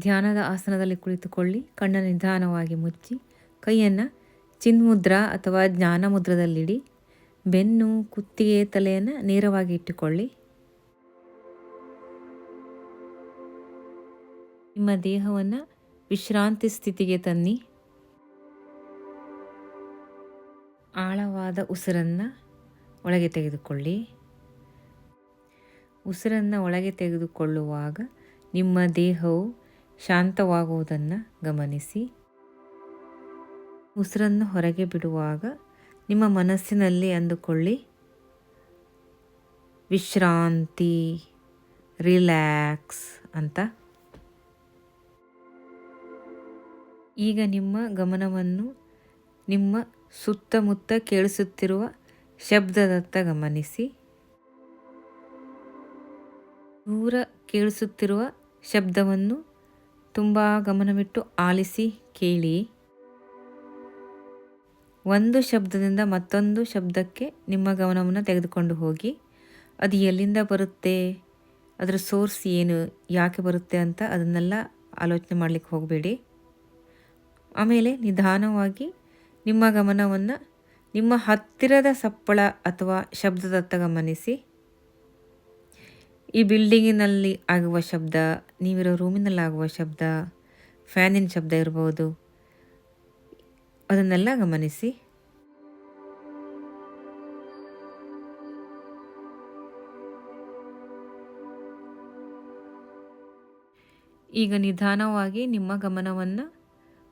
ಧ್ಯಾನದ ಆಸನದಲ್ಲಿ ಕುಳಿತುಕೊಳ್ಳಿ, ಕಣ್ಣನ್ನು ನಿಧಾನವಾಗಿ ಮುಚ್ಚಿ, ಕೈಯನ್ನು ಚಿನ್ಮುದ್ರ ಅಥವಾ ಜ್ಞಾನ ಮುದ್ರದಲ್ಲಿಡಿ ಬೆನ್ನು, ಕುತ್ತಿಗೆ, ತಲೆಯನ್ನು ನೇರವಾಗಿ ಇಟ್ಟುಕೊಳ್ಳಿ. ನಿಮ್ಮ ದೇಹವನ್ನು ವಿಶ್ರಾಂತಿ ಸ್ಥಿತಿಗೆ ತನ್ನಿ. ಆಳವಾದ ಉಸಿರನ್ನು ಒಳಗೆ ತೆಗೆದುಕೊಳ್ಳಿ. ಉಸಿರನ್ನು ಒಳಗೆ ತೆಗೆದುಕೊಳ್ಳುವಾಗ ನಿಮ್ಮ ದೇಹವು ಶಾಂತವಾಗುವುದನ್ನು ಗಮನಿಸಿ. ಉಸಿರನ್ನು ಹೊರಗೆ ಬಿಡುವಾಗ ನಿಮ್ಮ ಮನಸ್ಸಿನಲ್ಲಿ ಅಂದುಕೊಳ್ಳಿ. ವಿಶ್ರಾಂತಿ, ರಿಲ್ಯಾಕ್ಸ್ ಅಂತ. ಈಗ ನಿಮ್ಮ ಗಮನವನ್ನು ನಿಮ್ಮ ಸುತ್ತಮುತ್ತ ಕೇಳಿಸುತ್ತಿರುವ ಶಬ್ದದತ್ತ ಗಮನಿಸಿ. ದೂರ ಕೇಳಿಸುತ್ತಿರುವ ಶಬ್ದವನ್ನು ತುಂಬ ಗಮನವಿಟ್ಟು ಆಲಿಸಿ, ಕೇಳಿ. ಒಂದು ಶಬ್ದದಿಂದ ಮತ್ತೊಂದು ಶಬ್ದಕ್ಕೆ ನಿಮ್ಮ ಗಮನವನ್ನು ತೆಗೆದುಕೊಂಡು ಹೋಗಿ, ಅದು ಎಲ್ಲಿಂದ ಬರುತ್ತೆ, ಅದರ ಸೋರ್ಸ್ ಏನು, ಯಾಕೆ ಬರುತ್ತೆ ಅಂತ ಅದನ್ನೆಲ್ಲ ಆಲೋಚನೆ ಮಾಡಲಿಕ್ಕೆ ಹೋಗಬೇಡಿ. ಆಮೇಲೆ ನಿಧಾನವಾಗಿ ನಿಮ್ಮ ಗಮನವನ್ನು ನಿಮ್ಮ ಹತ್ತಿರದ ಸಪ್ಪಳ ಅಥವಾ ಶಬ್ದದತ್ತ ಗಮನಿಸಿ. ಈ ಬಿಲ್ಡಿಂಗಿನಲ್ಲಿ ಆಗುವ ಶಬ್ದ ನೀವಿರೋ ರೂಮಿನಲ್ಲಾಗುವ ಶಬ್ದ, ಫ್ಯಾನಿನ ಶಬ್ದ ಇರ್ಬೋದು. ಅದನ್ನೆಲ್ಲ ಗಮನಿಸಿ. ಈಗ ನಿಧಾನವಾಗಿ ನಿಮ್ಮ ಗಮನವನ್ನು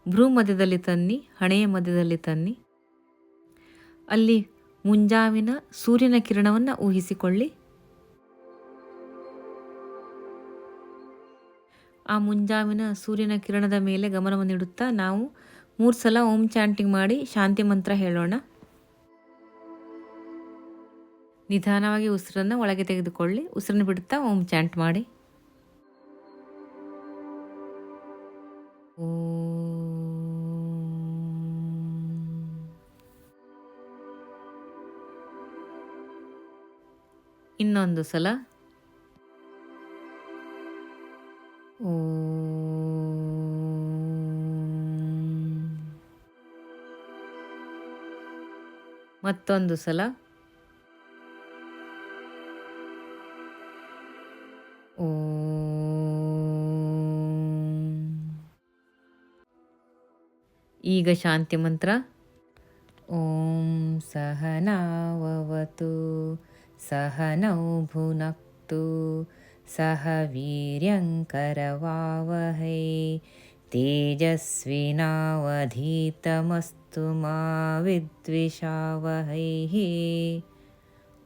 ಭ್ರೂ ಮಧ್ಯದಲ್ಲಿ ತನ್ನಿ, ಹಣೆಯ ಮಧ್ಯದಲ್ಲಿ ತನ್ನಿ. ಅಲ್ಲಿ ಮುಂಜಾವಿನ ಸೂರ್ಯನ ಕಿರಣವನ್ನು ಊಹಿಸಿಕೊಳ್ಳಿ. ಆ ಮುಂಜಾವಿನ ಸೂರ್ಯನ ಕಿರಣದ ಮೇಲೆ ಗಮನವನ್ನು ಇಡುತ್ತಾ ನಾವು ಮೂರು ಸಲ ಓಂ ಚಾಂಟಿಂಗ್ ಮಾಡಿ ಶಾಂತಿ ಮಂತ್ರ ಹೇಳೋಣ. ನಿಧಾನವಾಗಿ ಉಸಿರನ್ನು ಒಳಗೆ ತೆಗೆದುಕೊಳ್ಳಿ. ಉಸಿರನ್ನು ಬಿಡುತ್ತಾ ಓಂ ಚಾಂಟ್ ಮಾಡಿ. ಇನ್ನೊಂದು ಸಲ. ಮತ್ತೊಂದು ಸಲ. ಈಗ ಶಾಂತಿ ಮಂತ್ರ. ಓಂ ಸಹನಾವವತು ಸಹನೌ ಭುನಕ್ತು सह वीर्यङ्करवावहै तेजस्विनावधीतमस्तु मा विद्विषावहैः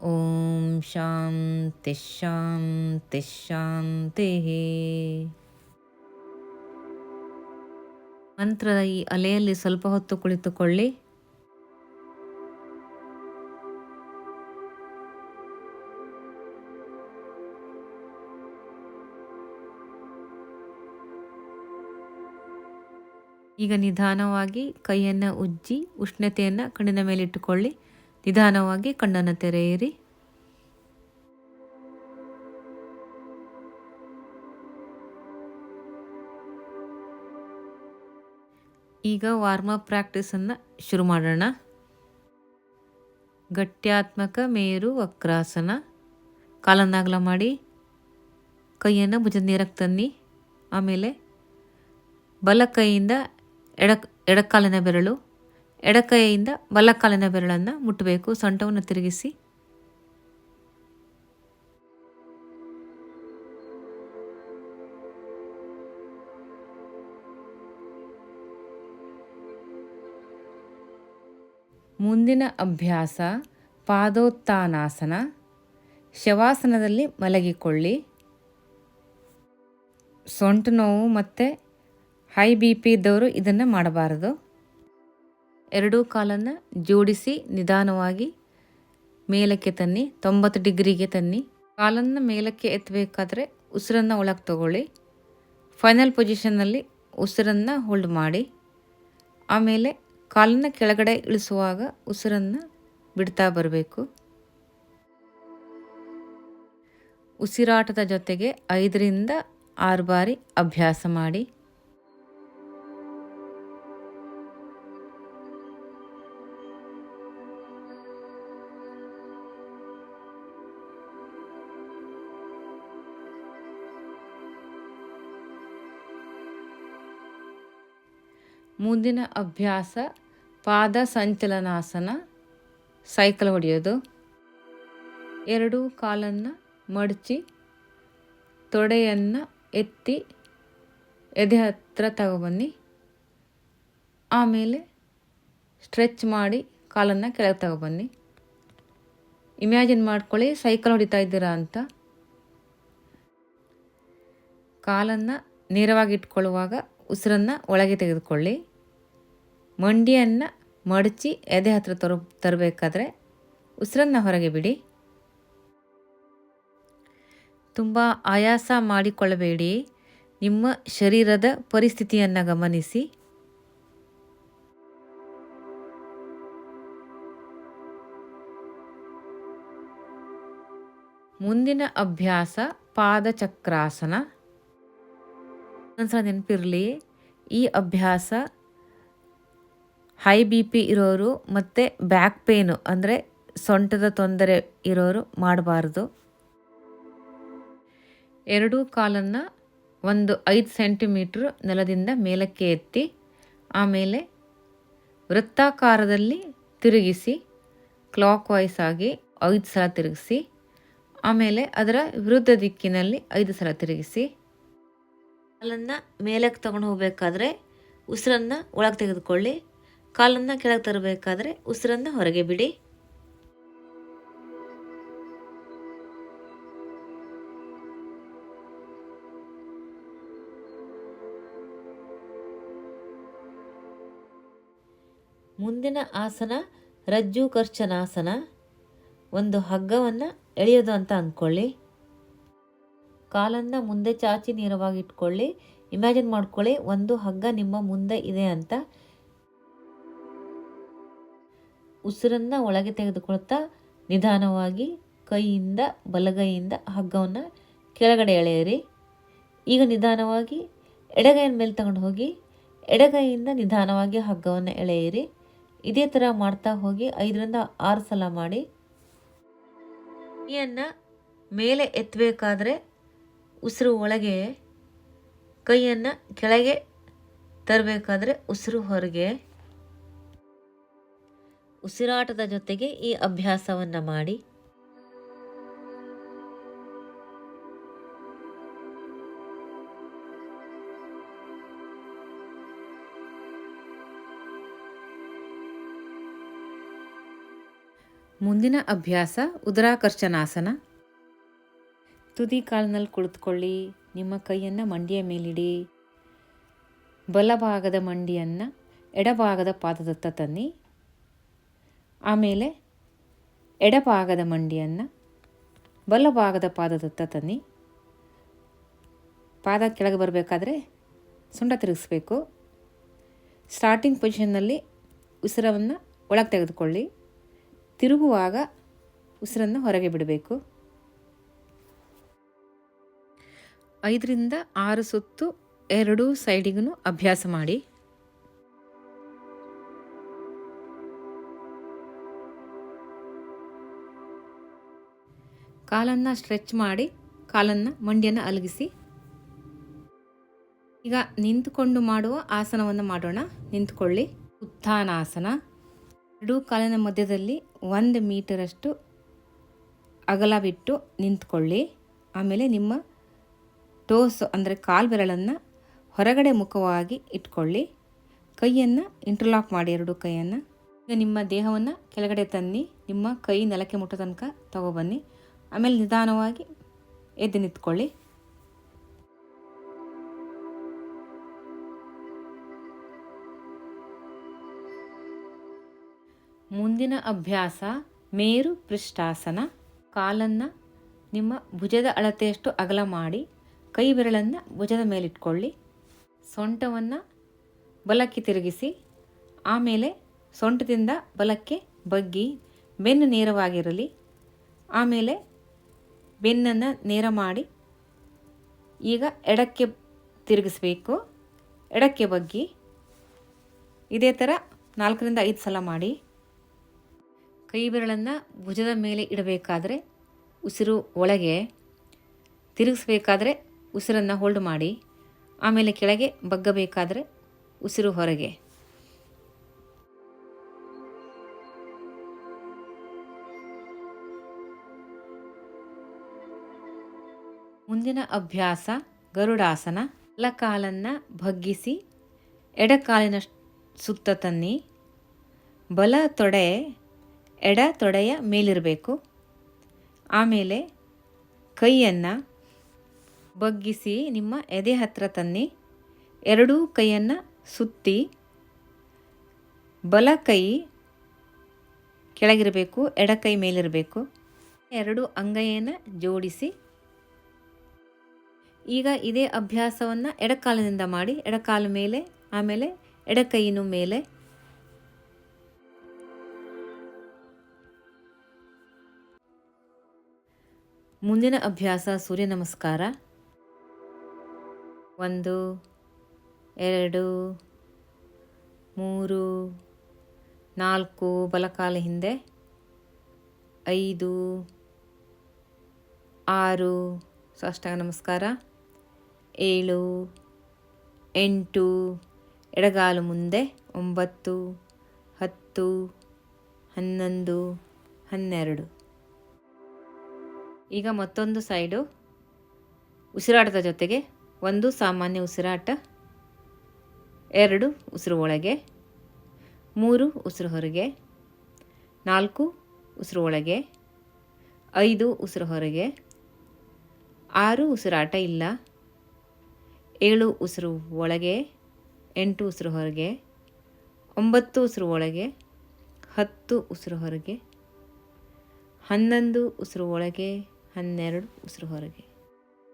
ॐ शान्तिः शान्तिः ಶಾಂತಿಃ ಮಂತ್ರದ ಈ ಅಲೆಯಲ್ಲಿ ಸ್ವಲ್ಪ ಹೊತ್ತು ಕುಳಿತುಕೊಳ್ಳಿ ಈಗ ನಿಧಾನವಾಗಿ ಕೈಯನ್ನು ಉಜ್ಜಿ ಉಷ್ಣತೆಯನ್ನು ಕಣ್ಣಿನ ಮೇಲೆ ಇಟ್ಟುಕೊಳ್ಳಿ. ನಿಧಾನವಾಗಿ ಕಣ್ಣನ್ನು ತೆರೆಯಿರಿ. ಈಗ ವಾರ್ಮಪ್ ಪ್ರಾಕ್ಟೀಸನ್ನು ಶುರು ಮಾಡೋಣ. ಗಟ್ಯಾತ್ಮಕ ಮೇರು ವಕ್ರಾಸನ. ಕಾಲನ್ನಾಗಲ ಮಾಡಿ. ಕೈಯನ್ನು ಭುಜದ ನೀರಕ್ಕೆ ತನ್ನಿ. ಆಮೇಲೆ ಬಲ ಕೈಯಿಂದ ಎಡ ಎಡಕಾಲಿನ ಬೆರಳು, ಎಡಕೈಯಿಂದ ಬಲಕಾಲಿನ ಬೆರಳನ್ನು ಮುಟ್ಟಬೇಕು. ಸೊಂಟವನ್ನು ತಿರುಗಿಸಿ. ಮುಂದಿನ ಅಭ್ಯಾಸ, ಪಾದೋತ್ಥಾನಾಸನ. ಶವಾಸನದಲ್ಲಿ ಮಲಗಿಕೊಳ್ಳಿ. ಸೊಂಟು ನೋವು ಮತ್ತು ಹೈ ಬಿ ಪಿ ಇದ್ದವರು ಇದನ್ನು ಮಾಡಬಾರದು. ಎರಡೂ ಕಾಲನ್ನು ಜೋಡಿಸಿ ನಿಧಾನವಾಗಿ ಮೇಲಕ್ಕೆ ತನ್ನಿ, ತೊಂಬತ್ತು ಡಿಗ್ರಿಗೆ ತನ್ನಿ. ಕಾಲನ್ನು ಮೇಲಕ್ಕೆ ಎತ್ತಬೇಕಾದ್ರೆ ಉಸಿರನ್ನು ಒಳಗೆ ತಗೊಳ್ಳಿ. ಫೈನಲ್ ಪೊಸಿಷನ್ನಲ್ಲಿ ಉಸಿರನ್ನು ಹೋಲ್ಡ್ ಮಾಡಿ. ಆಮೇಲೆ ಕಾಲನ್ನು ಕೆಳಗಡೆ ಇಳಿಸುವಾಗ ಉಸಿರನ್ನು ಬಿಡ್ತಾ ಬರಬೇಕು. ಉಸಿರಾಟದ ಜೊತೆಗೆ ಐದರಿಂದ ಆರು ಬಾರಿ ಅಭ್ಯಾಸ ಮಾಡಿ. ಮುಂದಿನ ಅಭ್ಯಾಸ ಪಾದ ಸಂಚಲನಾಸನ, ಸೈಕಲ್ ಹೊಡೆಯೋದು. ಎರಡೂ ಕಾಲನ್ನು ಮಡಚಿ ತೊಡೆಯನ್ನು ಎತ್ತಿ ಎದೆ ಹತ್ರ ತಗೊಬನ್ನಿ ಆಮೇಲೆ ಸ್ಟ್ರೆಚ್ ಮಾಡಿ ಕಾಲನ್ನು ಕೆಳಗೆ ತಗೊಬನ್ನಿ ಇಮ್ಯಾಜಿನ್ ಮಾಡ್ಕೊಳ್ಳಿ, ಸೈಕಲ್ ಹೊಡಿತಾ ಇದ್ದೀರಾ ಅಂತ. ಕಾಲನ್ನು ನೇರವಾಗಿ ಇಟ್ಕೊಳ್ಳುವಾಗ ಉಸಿರನ್ನು ಒಳಗೆ ತೆಗೆದುಕೊಳ್ಳಿ. ಮಂಡಿಯನ್ನು ಮಡಚಿ ಎದೆ ಹತ್ರ ತರ ತರಬೇಕಾದ್ರೆ ಉಸಿರನ್ನು ಹೊರಗೆ ಬಿಡಿ. ತುಂಬ ಆಯಾಸ ಮಾಡಿಕೊಳ್ಳಬೇಡಿ. ನಿಮ್ಮ ಶರೀರದ ಪರಿಸ್ಥಿತಿಯನ್ನು ಗಮನಿಸಿ. ಮುಂದಿನ ಅಭ್ಯಾಸ ಪಾದಚಕ್ರಾಸನ. ಒಂದ್ಸಲ ನೆನಪಿರಲಿ, ಈ ಅಭ್ಯಾಸ ಹೈ ಬಿ ಪಿ ಇರೋರು ಮತ್ತು ಬ್ಯಾಕ್ ಪೇನು ಅಂದರೆ ಸೊಂಟದ ತೊಂದರೆ ಇರೋರು ಮಾಡಬಾರ್ದು. ಎರಡೂ ಕಾಲನ್ನು ಒಂದು ಐದು ಸೆಂಟಿಮೀಟ್ರ್ ನೆಲದಿಂದ ಮೇಲಕ್ಕೆ ಎತ್ತಿ, ಆಮೇಲೆ ವೃತ್ತಾಕಾರದಲ್ಲಿ ತಿರುಗಿಸಿ ಕ್ಲಾಕ್ ವೈಸ್ ಆಗಿ ಐದು ಸಲ ತಿರುಗಿಸಿ, ಆಮೇಲೆ ಅದರ ವಿರುದ್ಧ ದಿಕ್ಕಿನಲ್ಲಿ ಐದು ಸಲ ತಿರುಗಿಸಿ, ಕಾಲನ್ನು ಮೇಲಕ್ಕೆ ತಗೊಂಡು ಹೋಗಬೇಕಾದ್ರೆ ಉಸಿರನ್ನು ಒಳಗೆ ತೆಗೆದುಕೊಳ್ಳಿ. ಕಾಲನ್ನು ಕೆಳಗೆ ತರಬೇಕಾದ್ರೆ ಉಸಿರನ್ನು ಹೊರಗೆ ಬಿಡಿ. ಮುಂದಿನ ಆಸನ ರಜ್ಜು ಕರ್ಚನಾಸನ. ಒಂದು ಹಗ್ಗವನ್ನು ಎಳೆಯೋದು ಅಂತ ಅಂದ್ಕೊಳ್ಳಿ ಕಾಲನ್ನು ಮುಂದೆ ಚಾಚಿ ನೇರವಾಗಿ ಇಟ್ಕೊಳ್ಳಿ. ಇಮ್ಯಾಜಿನ್ ಮಾಡ್ಕೊಳ್ಳಿ, ಒಂದು ಹಗ್ಗ ನಿಮ್ಮ ಮುಂದೆ ಇದೆ ಅಂತ. ಉಸಿರನ್ನು ಒಳಗೆ ತೆಗೆದುಕೊಳ್ತಾ ನಿಧಾನವಾಗಿ ಕೈಯಿಂದ ಬಲಗೈಯಿಂದ ಹಗ್ಗವನ್ನು ಕೆಳಗಡೆ ಎಳೆಯಿರಿ. ಈಗ ನಿಧಾನವಾಗಿ ಎಡಗೈನ ಮೇಲೆ ತಗೊಂಡು ಹೋಗಿ ಎಡಗೈಯಿಂದ ನಿಧಾನವಾಗಿ ಹಗ್ಗವನ್ನು ಎಳೆಯಿರಿ. ಇದೇ ಥರ ಮಾಡ್ತಾ ಹೋಗಿ ಐದರಿಂದ ಆರು ಸಲ ಮಾಡಿ. ಕೈಯನ್ನು ಮೇಲೆ ಎತ್ತಬೇಕಾದ್ರೆ ಉಸಿರು ಒಳಗೆ, ಕೈಯನ್ನು ಕೆಳಗೆ ತರಬೇಕಾದ್ರೆ ಉಸಿರು ಹೊರಗೆ. ಉಸಿರಾಟದ ಜೊತೆಗೆ ಈ ಅಭ್ಯಾಸವನ್ನು ಮಾಡಿ. ಮುಂದಿನ ಅಭ್ಯಾಸ ಉದರಾಕರ್ಷಣಾಸನ. ತುದಿ ಕಾಲಿನಲ್ಲಿ ಕುಳಿತುಕೊಳ್ಳಿ, ನಿಮ್ಮ ಕೈಯನ್ನು ಮಂಡಿಯ ಮೇಲಿಡಿ. ಬಲಭಾಗದ ಮಂಡಿಯನ್ನು ಎಡಭಾಗದ ಪಾದದತ್ತ ತನ್ನಿ. ಆಮೇಲೆ ಎಡಭಾಗದ ಮಂಡಿಯನ್ನು ಬಲಭಾಗದ ಪಾದದತ್ತ ತನ್ನಿ. ಪಾದ ಕೆಳಗೆ ಬರಬೇಕಾದ್ರೆ ಸೊಂಟ ತಿರುಗಿಸ್ಬೇಕು. ಸ್ಟಾರ್ಟಿಂಗ್ ಪೊಸಿಷನ್ನಲ್ಲಿ ಉಸಿರವನ್ನು ಒಳಗೆ ತೆಗೆದುಕೊಳ್ಳಿ. ತಿರುಗುವಾಗ ಉಸಿರನ್ನು ಹೊರಗೆ ಬಿಡಬೇಕು. ಐದರಿಂದ ಆರು ಸುತ್ತು ಎರಡೂ ಸೈಡಿಗೂ ಅಭ್ಯಾಸ ಮಾಡಿ. ಕಾಲನ್ನು ಸ್ಟ್ರೆಚ್ ಮಾಡಿ ಕಾಲನ್ನು ಮಂಡಿಯನ್ನು ಅಲಗಿಸಿ. ಈಗ ನಿಂತುಕೊಂಡು ಮಾಡುವ ಆಸನವನ್ನು ಮಾಡೋಣ. ನಿಂತುಕೊಳ್ಳಿ. ಉತ್ಥಾನಾಸನ. ಎರಡೂ ಕಾಲಿನ ಮಧ್ಯದಲ್ಲಿ ಒಂದು ಮೀಟರಷ್ಟು ಅಗಲ ಬಿಟ್ಟು ನಿಂತ್ಕೊಳ್ಳಿ. ಆಮೇಲೆ ನಿಮ್ಮ ಟೋಸ್ ಅಂದರೆ ಕಾಲು ಬೆರಳನ್ನು ಹೊರಗಡೆ ಮುಖವಾಗಿ ಇಟ್ಕೊಳ್ಳಿ. ಕೈಯನ್ನು ಇಂಟರ್ಲಾಕ್ ಮಾಡಿ ಎರಡು ಕೈಯನ್ನು. ಈಗ ನಿಮ್ಮ ದೇಹವನ್ನು ಕೆಳಗಡೆ ತನ್ನಿ. ನಿಮ್ಮ ಕೈ ನೆಲಕ್ಕೆ ಮುಟ್ಟೋ ತನಕ ತಗೊಬನ್ನಿ ಆಮೇಲೆ ನಿಧಾನವಾಗಿ ಎದ್ದು ನಿಂತ್ಕೊಳ್ಳಿ. ಮುಂದಿನ ಅಭ್ಯಾಸ ಮೇರು ಪೃಷ್ಠಾಸನ. ಕಾಲನ್ನು ನಿಮ್ಮ ಭುಜದ ಅಳತೆಯಷ್ಟು ಅಗಲ ಮಾಡಿ ಕೈ ಬೆರಳನ್ನು ಭುಜದ ಮೇಲಿಟ್ಕೊಳ್ಳಿ. ಸೊಂಟವನ್ನು ಬಲಕ್ಕೆ ತಿರುಗಿಸಿ, ಆಮೇಲೆ ಸೊಂಟದಿಂದ ಬಲಕ್ಕೆ ಬಗ್ಗಿ, ಬೆನ್ನು ನೇರವಾಗಿರಲಿ, ಆಮೇಲೆ ಬೆನ್ನನ್ನು ನೇರ ಮಾಡಿ ಈಗ ಎಡಕ್ಕೆ ತಿರುಗಿಸ್ಬೇಕು. ಎಡಕ್ಕೆ ಬಗ್ಗಿ. ಇದೇ ಥರ ನಾಲ್ಕರಿಂದ ಐದು ಸಲ ಮಾಡಿ. ಕೈ ಬೆರಳನ್ನು ಭುಜದ ಮೇಲೆ ಇಡಬೇಕಾದ್ರೆ ಉಸಿರು ಒಳಗೆ. ತಿರುಗಿಸ್ಬೇಕಾದ್ರೆ ಉಸಿರನ್ನು ಹೋಲ್ಡ್ ಮಾಡಿ. ಆಮೇಲೆ ಕೆಳಗೆ ಬಗ್ಗಬೇಕಾದ್ರೆ ಉಸಿರು ಹೊರಗೆ. ಮುಂದಿನ ಅಭ್ಯಾಸ ಗರುಡಾಸನ ಬಲಕಾಲನ್ನು ಬಗ್ಗಿಸಿ ಎಡಕಾಲಿನ ಸುತ್ತ ತನ್ನಿ. ಬಲ ತೊಡೆ, ಎಡ ತೊಡೆಯ ಮೇಲಿರಬೇಕು. ಆಮೇಲೆ ಕೈಯನ್ನು ಬಗ್ಗಿಸಿ ನಿಮ್ಮ ಎದೆ ಹತ್ತಿರ ತನ್ನಿ. ಎರಡೂ ಕೈಯನ್ನು ಸುತ್ತಿ, ಬಲ ಕೈ ಕೆಳಗಿರಬೇಕು, ಎಡ ಕೈ ಮೇಲಿರಬೇಕು. ಎರಡು ಅಂಗೈಯನ್ನು ಜೋಡಿಸಿ ಈಗ ಇದೇ ಅಭ್ಯಾಸವನ್ನು ಎಡಕಾಲಿನಿಂದ ಮಾಡಿ, ಎಡಕಾಲು ಮೇಲೆ, ಆಮೇಲೆ ಎಡಕೈನು ಮೇಲೆ. ಮುಂದಿನ ಅಭ್ಯಾಸ ಸೂರ್ಯ ನಮಸ್ಕಾರ. ಒಂದು, ಎರಡು, ಮೂರು, ನಾಲ್ಕು, ಬಲಕಾಲ ಹಿಂದೆ. ಐದು, ಆರು, ಸಾಷ್ಟಾಂಗ ನಮಸ್ಕಾರ. ಏಳು, ಎಂಟು, ಎಡಗಾಲು ಮುಂದೆ ಒಂಬತ್ತು, ಹತ್ತು, ಹನ್ನೊಂದು, ಹನ್ನೆರಡು. ಈಗ ಮತ್ತೊಂದು ಸೈಡು. ಉಸಿರಾಟದ ಜೊತೆಗೆ ಒಂದು ಸಾಮಾನ್ಯ ಉಸಿರಾಟ, ಎರಡು ಉಸಿರು ಒಳಗೆ, ಮೂರು ಉಸಿರು ಹೊರಗೆ, ನಾಲ್ಕು ಉಸಿರು ಒಳಗೆ, ಐದು ಉಸಿರು ಹೊರಗೆ, ಆರು ಉಸಿರಾಟ ಇಲ್ಲ. ಏಳು ಉಸಿರು ಒಳಗೆ, ಎಂಟು ಉಸಿರು ಹೊರಗೆ, ಒಂಬತ್ತು ಉಸಿರು ಒಳಗೆ, ಹತ್ತು ಉಸಿರು ಹೊರಗೆ, ಹನ್ನೊಂದು ಉಸಿರು ಒಳಗೆ, ಹನ್ನೆರಡು ಉಸಿರು ಹೊರಗೆ.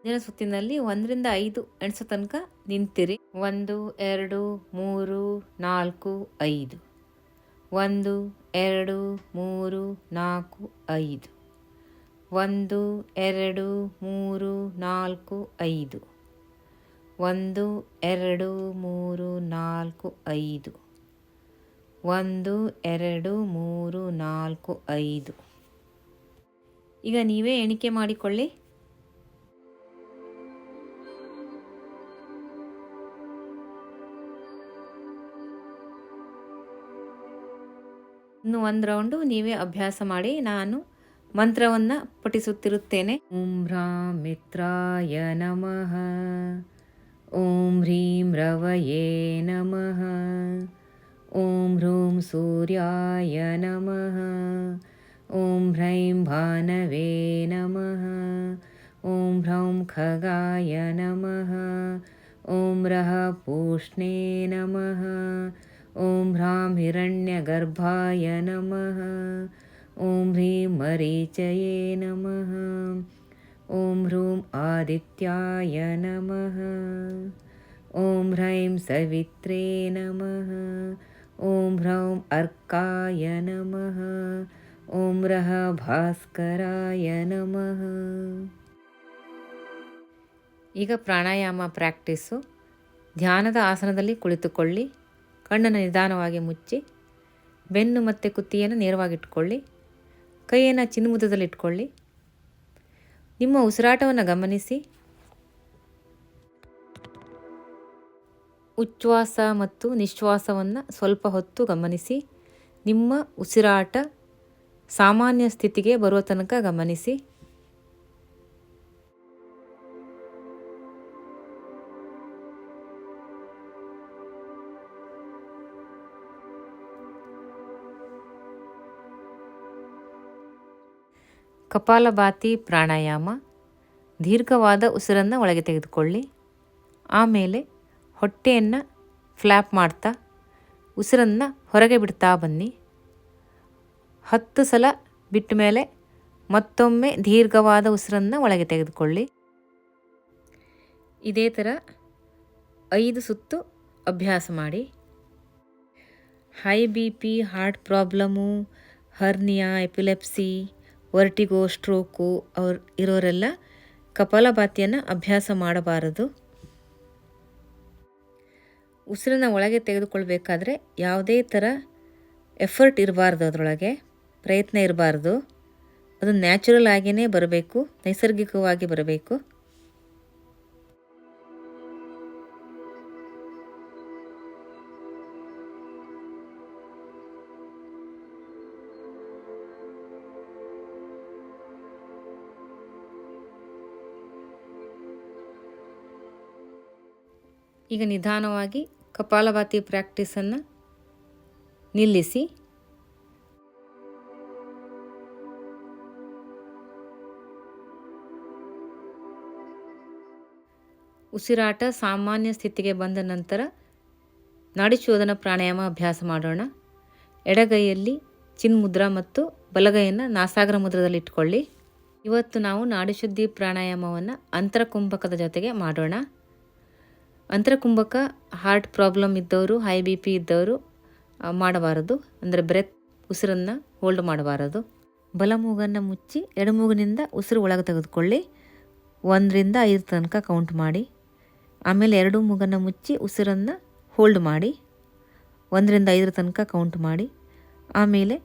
ದಿನ ಸುತ್ತಿನಲ್ಲಿ ಒಂದರಿಂದ ಐದು ಎಣಿಸೋ ತನಕ ನಿಂತಿರಿ. ಒಂದು, ಎರಡು, ಮೂರು, ನಾಲ್ಕು, ಐದು. ಒಂದು, ಎರಡು, ಮೂರು, ನಾಲ್ಕು, ಐದು. ಒಂದು, ಎರಡು, ಮೂರು, ನಾಲ್ಕು, ಐದು. ಒಂದು, ಎರಡು, ಮೂರು, ನಾಲ್ಕು, ಐದು. ಒಂದು, ಎರಡು, ಮೂರು, ನಾಲ್ಕು, ಐದು. ಈಗ ನೀವೇ ಎಣಿಕೆ ಮಾಡಿಕೊಳ್ಳಿ. ಇನ್ನು ಒಂದು ರೌಂಡು ನೀವೇ ಅಭ್ಯಾಸ ಮಾಡಿ. ನಾನು ಮಂತ್ರವನ್ನು ಪಠಿಸುತ್ತಿರುತ್ತೇನೆ. ಓಂ ಮಿತ್ರಾಯ ನಮಃ. ॐ ह्रीं रवये नमः। ॐ ह्रूं सूर्याय नमः। ॐ ह्रैं भानवे नमः। ॐ ह्रौं खगाय नमः। ॐ भ्रः पूष्णे नमः। ॐ ह्रां हिरण्यगर्भाय नमः। ॐ ह्रीं मरीचये नमः। ಓಂ ಹ್ರೂಂ ಆದಿತ್ಯಾಯ ನಮಃ ಓಂ ಹ್ರೈಂ ಸವಿತ್ರೇ ನಮಃ ಓಂ ಹ್ರೌಂ ಅರ್ಕಾಯ ನಮಃ ಓಂ ರಹ ಭಾಸ್ಕರಾಯ ನಮಃ ಈಗ ಪ್ರಾಣಾಯಾಮ ಪ್ರಾಕ್ಟೀಸು. ಧ್ಯಾನದ ಆಸನದಲ್ಲಿ ಕುಳಿತುಕೊಳ್ಳಿ. ಕಣ್ಣನ್ನು ನಿಧಾನವಾಗಿ ಮುಚ್ಚಿ. ಬೆನ್ನು ಮತ್ತು ಕುತ್ತಿಯನ್ನು ನೇರವಾಗಿಟ್ಕೊಳ್ಳಿ. ಕೈಯನ್ನು ಚಿನ್ಮುದದಲ್ಲಿಟ್ಕೊಳ್ಳಿ ನಿಮ್ಮ ಉಸಿರಾಟವನ್ನು ಗಮನಿಸಿ. ಉಚ್ಛ್ವಾಸ ಮತ್ತು ನಿಶ್ವಾಸವನ್ನು ಸ್ವಲ್ಪ ಹೊತ್ತು ಗಮನಿಸಿ. ನಿಮ್ಮ ಉಸಿರಾಟ ಸಾಮಾನ್ಯ ಸ್ಥಿತಿಗೆ ಬರುವ ತನಕ ಗಮನಿಸಿ. ಕಪಾಲಭಾತಿ ಪ್ರಾಣಾಯಾಮ, ದೀರ್ಘವಾದ ಉಸಿರನ್ನು ಒಳಗೆ ತೆಗೆದುಕೊಳ್ಳಿ. ಆಮೇಲೆ ಹೊಟ್ಟೆಯನ್ನು ಫ್ಲ್ಯಾಪ್ ಮಾಡ್ತಾ ಉಸಿರನ್ನು ಹೊರಗೆ ಬಿಡ್ತಾ ಬನ್ನಿ. ಹತ್ತು ಸಲ ಬಿಟ್ಟ ಮೇಲೆ ಮತ್ತೊಮ್ಮೆ ದೀರ್ಘವಾದ ಉಸಿರನ್ನು ಒಳಗೆ ತೆಗೆದುಕೊಳ್ಳಿ. ಇದೇ ಥರ ಐದು ಸುತ್ತು ಅಭ್ಯಾಸ ಮಾಡಿ. High B P heart problem hernia epilepsy vertigo, stroke ಅವ್ರು ಇರೋರೆಲ್ಲ ಕಪಾಲಭಾತಿಯನ್ನು ಅಭ್ಯಾಸ ಮಾಡಬಾರದು. ಉಸಿರನ್ನ ಒಳಗೆ ತೆಗೆದುಕೊಳ್ಬೇಕಾದ್ರೆ ಯಾವುದೇ ಥರ ಎಫರ್ಟ್ ಇರಬಾರ್ದು ಅದರೊಳಗೆ, ಪ್ರಯತ್ನ ಇರಬಾರ್ದು. ಅದು ನ್ಯಾಚುರಲ್ ಆಗಿಯೇ ಬರಬೇಕು, ನೈಸರ್ಗಿಕವಾಗಿ ಬರಬೇಕು. ಈಗ ನಿಧಾನವಾಗಿ ಕಪಾಲಭಾತಿ ಪ್ರಾಕ್ಟೀಸನ್ನು ನಿಲ್ಲಿಸಿ. ಉಸಿರಾಟ ಸಾಮಾನ್ಯ ಸ್ಥಿತಿಗೆ ಬಂದ ನಂತರ ನಾಡಿಶೋಧನ ಪ್ರಾಣಾಯಾಮ ಅಭ್ಯಾಸ ಮಾಡೋಣ. ಎಡಗೈಯಲ್ಲಿ ಚಿನ್ಮುದ್ರ ಮತ್ತು ಬಲಗೈಯನ್ನು ನಾಸಾಗರ ಮುದ್ರದಲ್ಲಿ ಇಟ್ಕೊಳ್ಳಿ. ಇವತ್ತು ನಾವು ನಾಡಿಶುದ್ಧಿ ಪ್ರಾಣಾಯಾಮವನ್ನು ಅಂತರಕುಂಭಕದ ಜೊತೆಗೆ ಮಾಡೋಣ. ಅಂತರಕುಂಭಕ ಹಾರ್ಟ್ ಪ್ರಾಬ್ಲಮ್ ಇದ್ದವರು ಹೈ ಬಿ ಪಿ ಇದ್ದವರು ಮಾಡಬಾರದು. ಅಂದರೆ ಬ್ರೆತ್ ಉಸಿರನ್ನು ಹೋಲ್ಡ್ ಮಾಡಬಾರದು. ಬಲ ಮೂಗನ್ನು ಮುಚ್ಚಿ ಎಡಮೂಗಿನಿಂದ ಉಸಿರು ಒಳಗೆ ತೆಗೆದುಕೊಳ್ಳಿ. ಒಂದರಿಂದ ಐದು ತನಕ ಕೌಂಟ್ ಮಾಡಿ. ಆಮೇಲೆ ಎರಡು ಮೂಗನ್ನು ಮುಚ್ಚಿ ಉಸಿರನ್ನು ಹೋಲ್ಡ್ ಮಾಡಿ. ಒಂದರಿಂದ ಐದರ ತನಕ ಕೌಂಟ್ ಮಾಡಿ. ಆಮೇಲೆ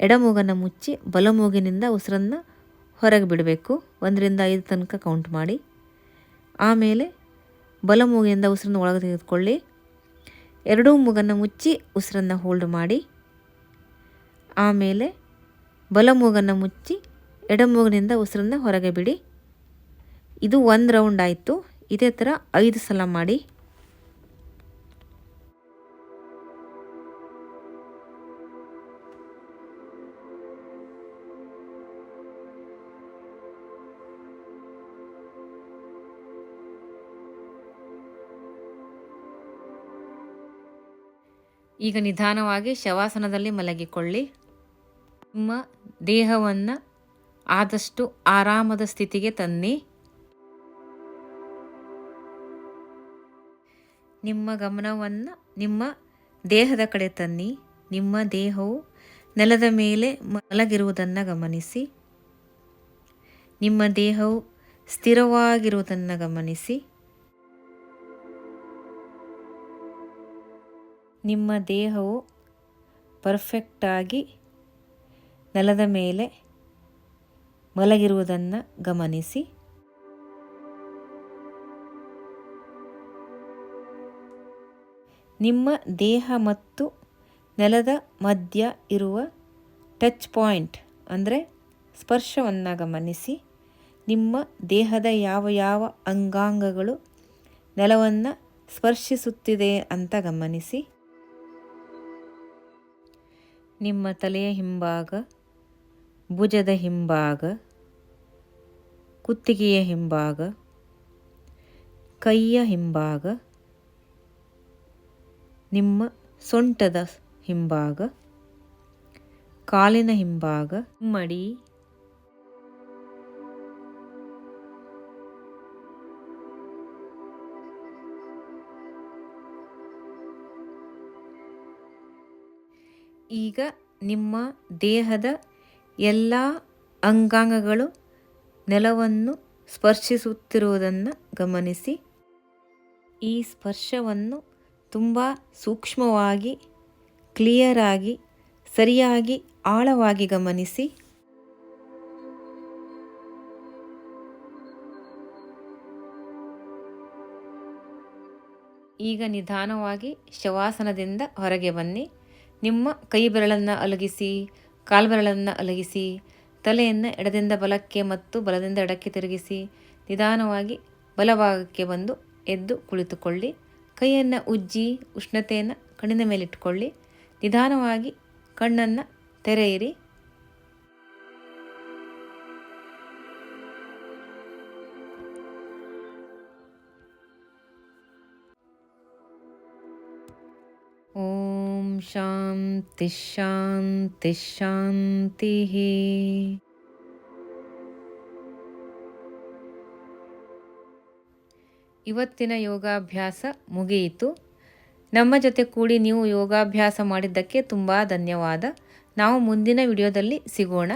ಎಡ ಮೂಗನ್ನು ಮುಚ್ಚಿ ಬಲ ಮೂಗಿನಿಂದ ಉಸಿರನ್ನು ಹೊರಗೆ ಬಿಡಬೇಕು. ಒಂದರಿಂದ ಐದು ತನಕ ಕೌಂಟ್ ಮಾಡಿ. ಆಮೇಲೆ ಬಲ ಮೂಗಿನಿಂದ ಉಸಿರನ್ನು ಒಳಗೆ ತೆಗೆದುಕೊಳ್ಳಿ. ಎರಡೂ ಮೂಗನ್ನು ಮುಚ್ಚಿ ಉಸಿರನ್ನು ಹೋಲ್ಡ್ ಮಾಡಿ. ಆಮೇಲೆ ಬಲ ಮೂಗನ್ನು ಮುಚ್ಚಿ ಎಡ ಮೂಗಿನಿಂದ ಉಸಿರನ್ನು ಹೊರಗೆ ಬಿಡಿ. ಇದು ಒಂದು ರೌಂಡ್ ಆಯಿತು. ಇದೇ ಥರ ಐದು ಸಲ ಮಾಡಿ. ಈಗ ನಿಧಾನವಾಗಿ ಶವಾಸನದಲ್ಲಿ ಮಲಗಿಕೊಳ್ಳಿ. ನಿಮ್ಮ ದೇಹವನ್ನು ಆದಷ್ಟು ಆರಾಮದ ಸ್ಥಿತಿಗೆ ತನ್ನಿ. ನಿಮ್ಮ ಗಮನವನ್ನು ನಿಮ್ಮ ದೇಹದ ಕಡೆ ತನ್ನಿ. ನಿಮ್ಮ ದೇಹವು ನೆಲದ ಮೇಲೆ ಮಲಗಿರುವುದನ್ನು ಗಮನಿಸಿ. ನಿಮ್ಮ ದೇಹವು ಸ್ಥಿರವಾಗಿರುವುದನ್ನು ಗಮನಿಸಿ. ನಿಮ್ಮ ದೇಹವು ಪರ್ಫೆಕ್ಟಾಗಿ ನೆಲದ ಮೇಲೆ ಮಲಗಿರುವುದನ್ನು ಗಮನಿಸಿ. ನಿಮ್ಮ ದೇಹ ಮತ್ತು ನೆಲದ ಮಧ್ಯ ಇರುವ ಟಚ್ ಪಾಯಿಂಟ್, ಅಂದರೆ ಸ್ಪರ್ಶವನ್ನು ಗಮನಿಸಿ. ನಿಮ್ಮ ದೇಹದ ಯಾವ ಯಾವ ಅಂಗಾಂಗಗಳು ನೆಲವನ್ನು ಸ್ಪರ್ಶಿಸುತ್ತಿದೆ ಅಂತ ಗಮನಿಸಿ. ನಿಮ್ಮ ತಲೆಯ ಹಿಂಭಾಗ, ಭುಜದ ಹಿಂಭಾಗ, ಕುತ್ತಿಗೆಯ ಹಿಂಭಾಗ, ಕೈಯ ಹಿಂಭಾಗ, ನಿಮ್ಮ ಸೊಂಟದ ಹಿಂಭಾಗ, ಕಾಲಿನ ಹಿಂಭಾಗ, ಮಡಿ ಈಗ ನಿಮ್ಮ ದೇಹದ ಎಲ್ಲ ಅಂಗಾಂಗಗಳು ನೆಲವನ್ನು ಸ್ಪರ್ಶಿಸುತ್ತಿರುವುದನ್ನು ಗಮನಿಸಿ. ಈ ಸ್ಪರ್ಶವನ್ನು ತುಂಬ ಸೂಕ್ಷ್ಮವಾಗಿ ಕ್ಲಿಯರಾಗಿ ಸರಿಯಾಗಿ, ಆಳವಾಗಿ ಗಮನಿಸಿ. ಈಗ ನಿಧಾನವಾಗಿ ಶವಾಸನದಿಂದ ಹೊರಗೆ ಬನ್ನಿ. ನಿಮ್ಮ ಕೈ ಬೆರಳನ್ನು ಅಲಗಿಸಿ, ಕಾಲ್ಬೆರಳನ್ನು ಅಲಗಿಸಿ, ತಲೆಯನ್ನು ಎಡದಿಂದ ಬಲಕ್ಕೆ ಮತ್ತು ಬಲದಿಂದ ಎಡಕ್ಕೆ ತಿರುಗಿಸಿ, ನಿಧಾನವಾಗಿ ಬಲಭಾಗಕ್ಕೆ ಬಂದು ಎದ್ದು ಕುಳಿತುಕೊಳ್ಳಿ. ಕೈಯನ್ನು ಉಜ್ಜಿ, ಉಷ್ಣತೆಯನ್ನು ಕಣ್ಣಿನ ಮೇಲಿಟ್ಟುಕೊಳ್ಳಿ ನಿಧಾನವಾಗಿ ಕಣ್ಣನ್ನು ತೆರೆಯಿರಿ. ಶಾಂತಿ ಶಾಂತಿ ಶಾಂತಿ ಇವತ್ತಿನ ಯೋಗಾಭ್ಯಾಸ ಮುಗಿಯಿತು. ನಮ್ಮ ಜೊತೆ ಕೂಡಿ ನೀವು ಯೋಗಾಭ್ಯಾಸ ಮಾಡಿದ್ದಕ್ಕೆ ತುಂಬ ಧನ್ಯವಾದ. ನಾವು ಮುಂದಿನ ವಿಡಿಯೋದಲ್ಲಿ ಸಿಗೋಣ.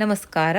ನಮಸ್ಕಾರ.